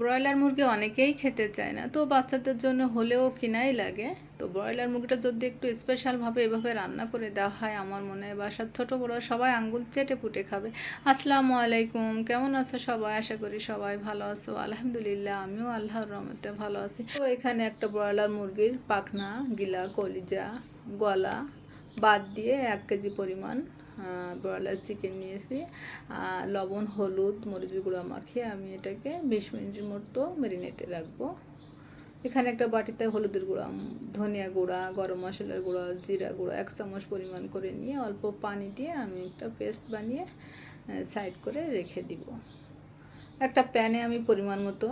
Broiler মুরগি অনেকেই খেতে চায় না। তো বাচ্চাদের জন্য হলেও কিনাই লাগে। তো ব্রয়লার মুরগিটা যদি একটু স্পেশালভাবে এভাবে রান্না করে দেওয়া হয়, আমার মনে হয় বাসার ছোটো বড়ো সবাই আঙ্গুল চেটে পুটে খাবে। আসসালামু আলাইকুম, কেমন আছো সবাই? আশা করি সবাই ভালো আছো। আলহামদুলিল্লাহ, আমিও আল্লাহর রহমতে ভালো আছি। তো এখানে একটা ব্রয়লার মুরগির পাখনা, গিলা, কলিজা, গলা বাদ দিয়ে এক কেজি পরিমাণ ব্রয়লার চিকেন নিয়েছি। লবণ, হলুদ, মরিচ গুঁড়ো মাখিয়ে আমি এটাকে বিশ মিনিটের মতো মেরিনেটে রাখব। এখানে একটা বাটিতে হলুদের গুঁড়া ধনিয়া গুঁড়া, গরম মশলার গুঁড়া, জিরা গুঁড়া এক চামচ পরিমাণ করে নিয়ে অল্প পানি দিয়ে আমি একটা পেস্ট বানিয়ে সাইড করে রেখে দিব। একটা প্যানে আমি পরিমাণ মতো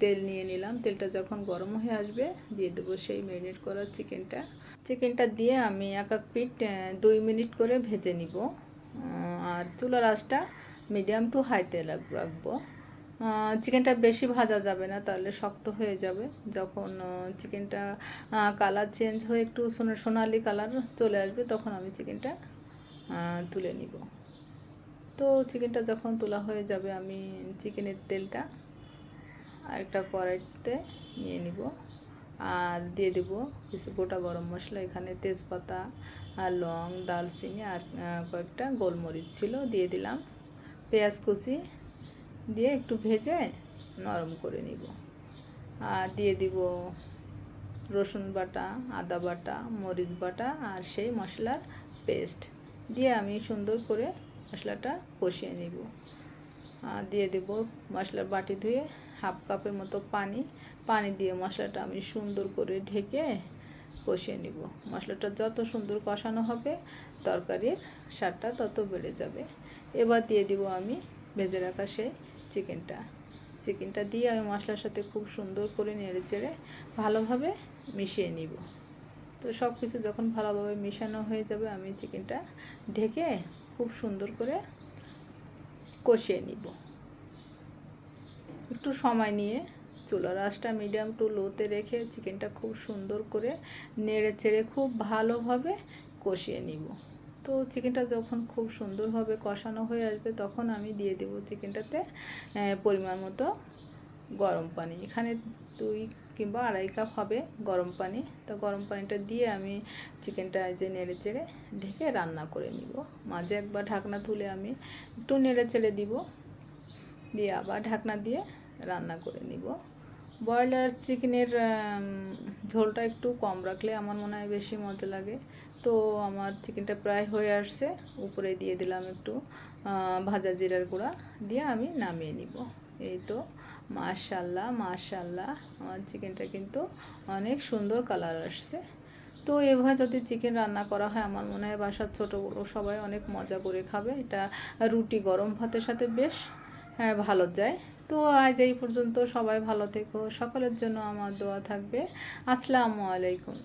তেল নিয়ে নিলাম। তেলটা যখন গরম হয়ে আসবে দিয়ে দেবো সেই ম্যারিনেট করা চিকেনটা চিকেনটা দিয়ে আমি এক এক আহ, দুই মিনিট করে ভেজে নিব। আর চুলার আঁচটা মিডিয়াম টু হাইতে রাখব। চিকেনটা বেশি ভাজা যাবে না তাহলে শক্ত হয়ে যাবে। যখন চিকেনটা কালার চেঞ্জ হয়ে একটু সোনা সোনালি কালার চলে আসবে তখন আমি চিকেনটা তুলে নিব। তো চিকেনটা যখন তোলা হয়ে যাবে, আমি চিকেনের তেলটা আরেকটা কড়াইতে নিয়ে নিব। আর দিয়ে দেব কিছু গোটা গরম মশলা, এখানে তেজপাতা, আর লং দালচিনি আর কয়েকটা গোলমরিচ ছিল, দিয়ে দিলাম। পেঁয়াজ কুচি দিয়ে একটু ভেজে নরম করে নিব। আর দিয়ে দিব রসুন বাটা, আদা বাটা, মরিচ বাটা আর সেই মশলার পেস্ট। দিয়ে আমি সুন্দর করে মশলাটা কষিয়ে নিব। দিয়ে দেব মশলার বাটি ধুয়ে হাফ কাপের মতো পানি। পানি দিয়ে মশলাটা আমি সুন্দর করে ঢেকে কষিয়ে নিব। মশলাটা যত সুন্দর কষানো হবে, তরকারির স্বাদটা তত বেড়ে যাবে। এবার দিয়ে দিব আমি ভেজে রাখা সেই চিকেনটা। চিকেনটা দিয়ে আমি মশলার সাথে খুব সুন্দর করে নেড়ে চেড়ে ভালোভাবে মিশিয়ে নিব। তো সব কিছু যখন ভালোভাবে মিশানো হয়ে যাবে, আমি চিকেনটা ঢেকে খুব সুন্দর করে কষিয়ে নিব। একটু সময় নিয়ে চুলার আঁচটা মিডিয়াম টু লোতে রেখে চিকেনটা খুব সুন্দর করে নেড়ে চেড়ে খুব ভালোভাবে কষিয়ে নিব। তো চিকেনটা যখন খুব সুন্দরভাবে কষানো হয়ে আসবে, তখন আমি দিয়ে দেবো চিকেনটাতে পরিমাণ মতো গরম পানি। এখানে দুই কিংবা আড়াই কাপ হবে গরম পানি। তো গরম পানিটা দিয়ে আমি চিকেনটা যে নেড়ে চেড়ে ঢেকে রান্না করে নিব। মাঝে একবার ঢাকনা তুলে আমি একটু নেড়ে চেড়ে দিব। দিয়ে আবার ঢাকনা দিয়ে রান্না করে নিব। ব্রয়লার চিকেনের ঝোলটা একটু কম রাখলে আমার মনে হয় বেশি মজা লাগে। তো আমার চিকেনটা প্রায় হয়ে আসছে। উপরে দিয়ে দিলাম একটু ভাজা জিরার গুঁড়া। দিয়ে আমি নামিয়ে নিব। এই তো মাশাল্লাহ মাশাল্লাহ আমার চিকেনটা কিন্তু অনেক সুন্দর কালার আসছে। তো এভাবে যদি চিকেন রান্না করা হয়, আমার মনে হয় বাসার ছোটো বড়ো সবাই অনেক মজা করে খাবে। এটা রুটি গরম ভাতের সাথে বেশ হ্যাঁ ভালো যায়। তো আজ এই পর্যন্ত সবাই ভালো থেকো। সকলের জন্য আমার দোয়া থাকবে। আসসালামু আলাইকুম।